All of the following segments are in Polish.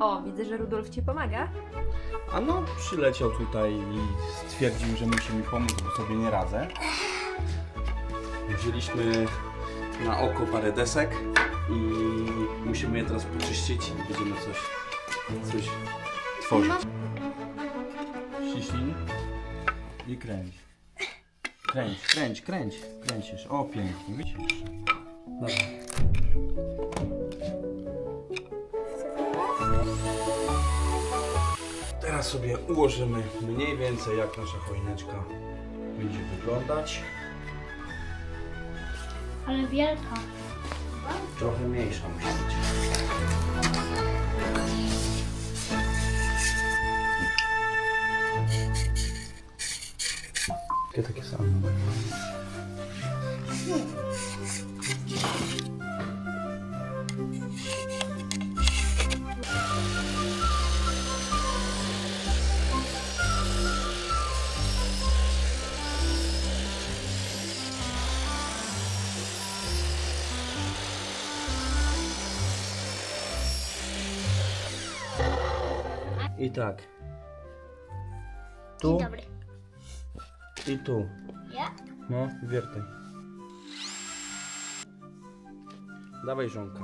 O, widzę, że Rudolf ci pomaga. A no, przyleciał tutaj i stwierdził, że musi mi pomóc, bo sobie nie radzę. Wzięliśmy na oko parę desek i musimy je teraz poczyścić i będziemy coś, coś tworzyć. Ściśnij i kręć. Kręć, kręć, kręć, kręcisz. O, pięknie, widzisz? Dobra. Teraz sobie ułożymy mniej więcej jak nasza choineczka będzie wyglądać. Ale wielka. Trochę mniejsza musi być. Takie takie same. I tak. Tu Dzień dobry. i tu. Ja? No, wiertaj. Dawaj żonka.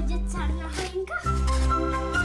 Буде цар на ганьках.